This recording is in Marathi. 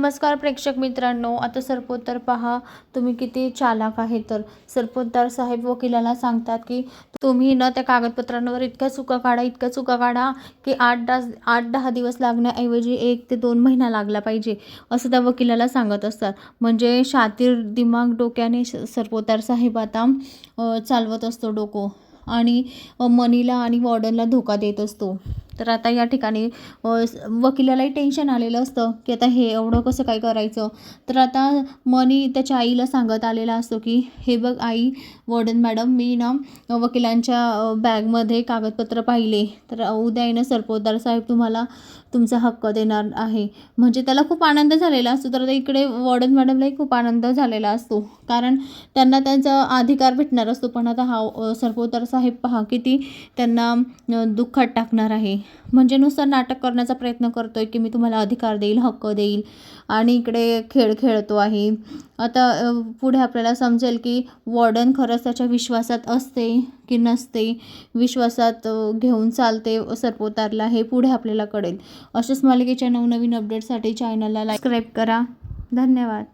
नमस्कार प्रेक्षक मित्रांनो आता सरपोतदार पहा तुम्ही किती चालाक आहे तर. सरपोतदार साहेब वकिलाला सांगतात की तुम्ही ना त्या कागदपत्रांवर इतक्या चुका काढा इतक्या चुका काढा की आठ दास आठ दहा दिवस लागण्याऐवजी एक ते दोन महिना लागला पाहिजे असं त्या वकिलाला सांगत असतात. म्हणजे शातीर दिमाग डोक्याने सरपोतदार साहेब आता चालवत असतो डोकं आणि मनीला आणि वॉर्डनला धोका देत असतो. तर आता या ठिकाणी वकिलालाही टेन्शन आलेलं असतं की आता हे एवढं कसं काय करायचं? तर आता मनी त्याच्या आईला सांगत आलेला असतो की हे बघ आई वॉर्डन मॅडम मी ना वकिलांच्या बॅगमध्ये कागदपत्र पाहिले. तर उद्या येणं ना सरपोतदार साहेब तुम्हाला तुमचा हक्क देणार आहे. म्हणजे त्याला खूप आनंद झालेला असतो. तर आता इकडे वॉर्डन मॅडमलाही खूप आनंद झालेला असतो. कारण त्यांना त्यांचा अधिकार भेटणार असतो. पण आता हा सरपोतदार साहेब पहा किती त्यांना दुःखात टाकणार आहे. म्हणजे नुसतं नाटक करण्याचा प्रयत्न करतो आहे की मी तुम्हाला अधिकार देईल हक्क देईल. आणि इकडे खेळ खेळतो आहे. आता पुढे आपल्याला समजेल की वॉर्डन खरंच त्याच्या विश्वासात असते की नसते? विश्वासात घेऊन चालते सरपोतारला हे पुढे आपल्याला कळेल. अशाच मालिकेच्या नवनवीन अपडेटसाठी चॅनलला सबस्क्राईब करा. धन्यवाद.